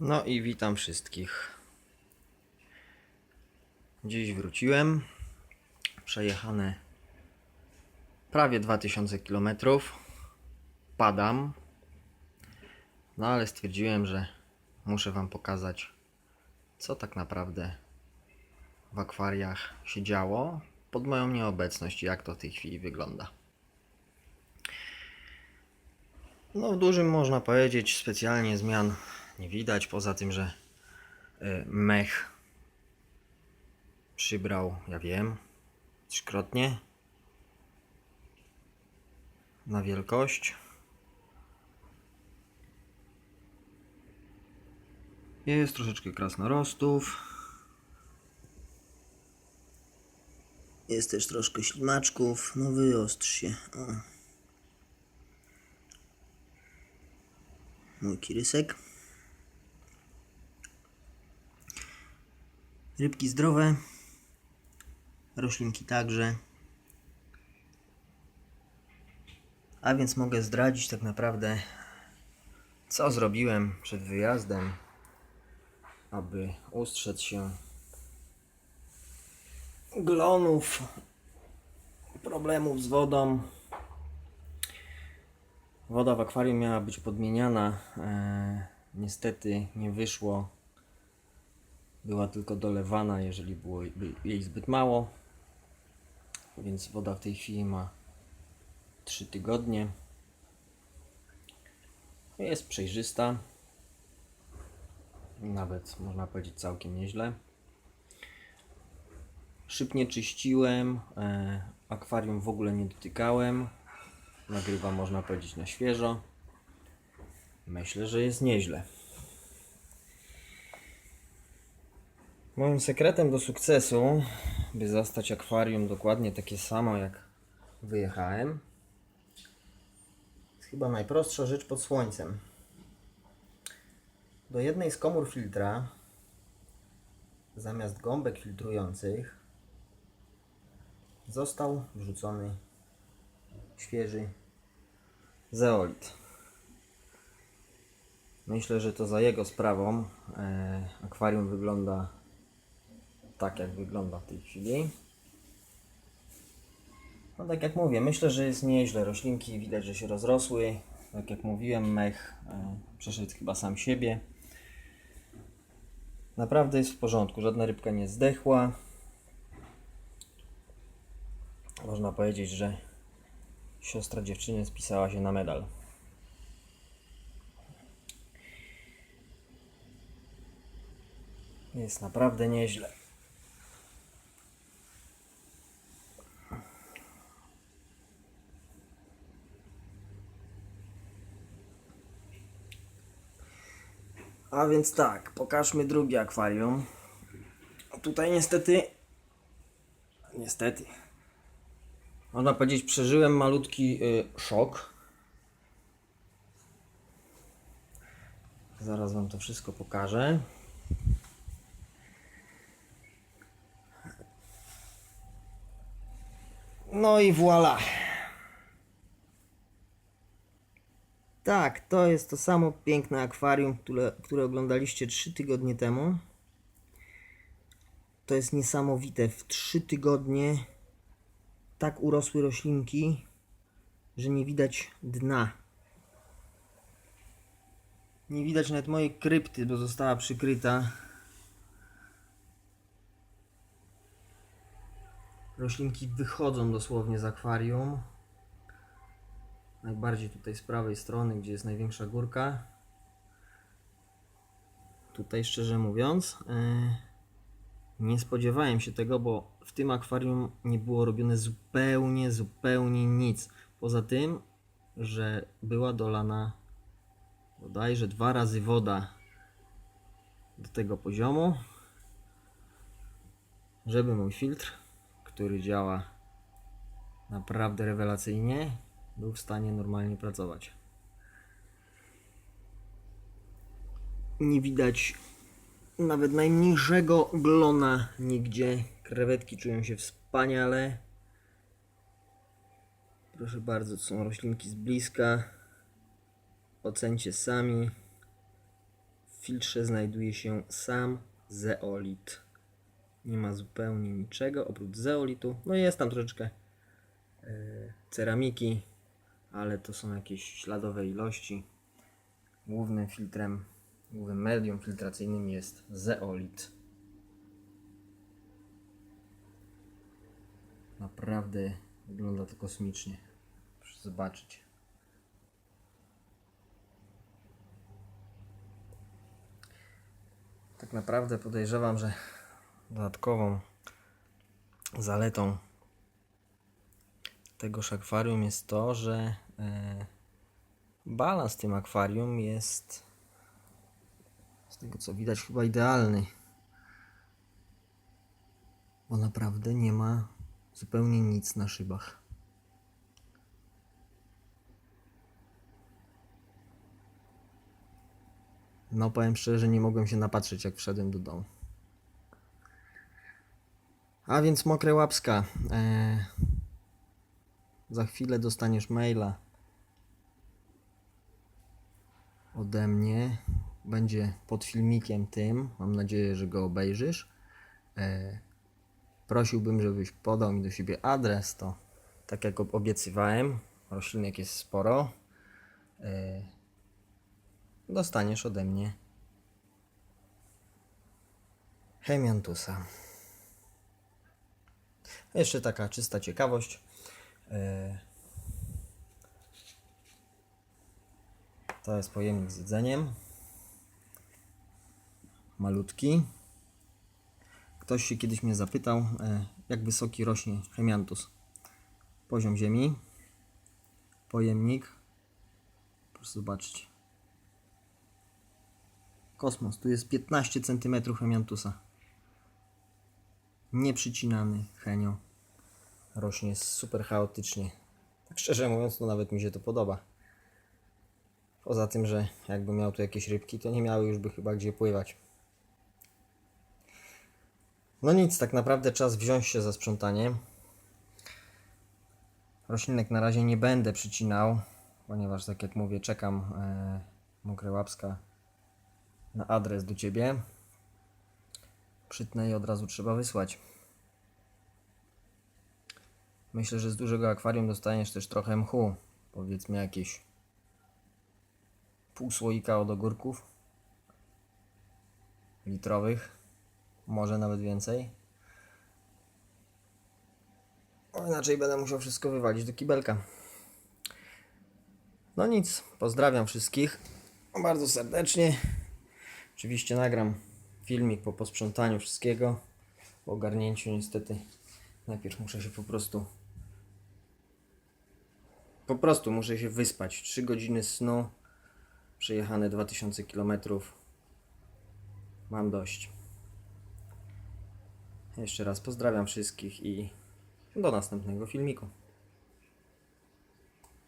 No i witam wszystkich. Dziś wróciłem. Przejechane prawie 2000 km. Padam. No ale stwierdziłem, że muszę Wam pokazać, co tak naprawdę w akwariach się działo pod moją nieobecność jak to w tej chwili wygląda. No, w dużym można powiedzieć, specjalnie zmian nie widać, poza tym, że y, mech przybrał, ja wiem, trzykrotnie na wielkość. Jest troszeczkę krasnorostów. Jest też troszkę ślimaczków. No wyostrz się. O. Mój kirysek. Rybki zdrowe. Roślinki także. A więc mogę zdradzić tak naprawdę, co zrobiłem przed wyjazdem, aby ustrzec się glonów, problemów z wodą. Woda w akwarium miała być podmieniana. E, niestety nie wyszło. Była tylko dolewana, jeżeli było by jej zbyt mało. Więc woda w tej chwili ma 3 tygodnie. Jest przejrzysta. Nawet można powiedzieć całkiem nieźle. Szyb nie czyściłem, e, akwarium w ogóle nie dotykałem. Nagrywam, można powiedzieć, na świeżo. Myślę, że jest nieźle. Moim sekretem do sukcesu, by zastać akwarium dokładnie takie samo jak wyjechałem, jest chyba najprostsza rzecz pod słońcem. Do jednej z komór filtra, zamiast gąbek filtrujących, został wrzucony świeży zeolit. Myślę, że to za jego sprawą e, akwarium wygląda tak, jak wygląda w tej chwili. No tak jak mówię, myślę, że jest nieźle. Roślinki widać, że się rozrosły. Tak jak mówiłem, mech e, przeszedł chyba sam siebie. Naprawdę jest w porządku. Żadna rybka nie zdechła. Można powiedzieć, że siostra dziewczyny spisała się na medal. Jest naprawdę nieźle. A więc tak, pokażmy drugie akwarium. Tutaj niestety, niestety, można powiedzieć, przeżyłem malutki y, szok. Zaraz Wam to wszystko pokażę. No i voilà. Tak, to jest to samo piękne akwarium, które, które oglądaliście 3 tygodnie temu. To jest niesamowite. W 3 tygodnie tak urosły roślinki, że nie widać dna. Nie widać nawet mojej krypty, bo została przykryta. Roślinki wychodzą dosłownie z akwarium. Najbardziej tutaj z prawej strony, gdzie jest największa górka. Tutaj szczerze mówiąc, yy, nie spodziewałem się tego, bo w tym akwarium nie było robione zupełnie, zupełnie nic. Poza tym, że była dolana bodajże dwa razy woda do tego poziomu, żeby mój filtr, który działa naprawdę rewelacyjnie, był w stanie normalnie pracować. Nie widać nawet najmniejszego glona nigdzie. Krewetki czują się wspaniale. Proszę bardzo, to są roślinki z bliska. Ocencie sami. filtrze znajduje się sam zeolit. Nie ma zupełnie niczego oprócz zeolitu. No jest tam troszeczkę e, ceramiki, ale to są jakieś śladowe ilości. Głównym filtrem, głównym medium filtracyjnym jest zeolit. Naprawdę wygląda to kosmicznie. Proszę zobaczyć. Tak naprawdę podejrzewam, że dodatkową zaletą tegoż akwarium jest to, że balans w tym akwarium jest z tego co widać chyba idealny. Bo naprawdę nie ma zupełnie nic na szybach. No powiem szczerze, nie mogłem się napatrzeć jak wszedłem do domu. A więc mokre łapska. E, za chwilę dostaniesz maila ode mnie. Będzie pod filmikiem tym. Mam nadzieję, że go obejrzysz. E, prosiłbym, żebyś podał mi do siebie adres. To tak jak ob- obiecywałem, roślinek jest sporo. E, dostaniesz ode mnie Hemiantusa. Jeszcze taka czysta ciekawość. To jest pojemnik z jedzeniem. Malutki. Ktoś się kiedyś mnie zapytał, e, jak wysoki rośnie Hemiantus. Poziom ziemi. Pojemnik. Proszę zobaczyć. Kosmos. Tu jest 15 cm Hemiantusa. Nieprzycinany henio. Rośnie super chaotycznie. Tak szczerze mówiąc, to nawet mi się to podoba. Poza tym, że jakby miał tu jakieś rybki, to nie miały już by chyba gdzie pływać. No nic, tak naprawdę czas wziąć się za sprzątanie. Roślinek na razie nie będę przycinał, ponieważ tak jak mówię, czekam e, mokre łapska na adres do ciebie. Przytnę i od razu trzeba wysłać. Myślę, że z dużego akwarium dostaniesz też trochę mchu. Powiedzmy jakieś pół słoika od ogórków litrowych, może nawet więcej. O, inaczej będę musiał wszystko wywalić do kibelka. No nic, pozdrawiam wszystkich bardzo serdecznie. Oczywiście nagram filmik po posprzątaniu wszystkiego, po ogarnięciu niestety. Najpierw muszę się po prostu po prostu muszę się wyspać. 3 godziny snu, przejechane 2000 km. Mam dość. Jeszcze raz pozdrawiam wszystkich i do następnego filmiku.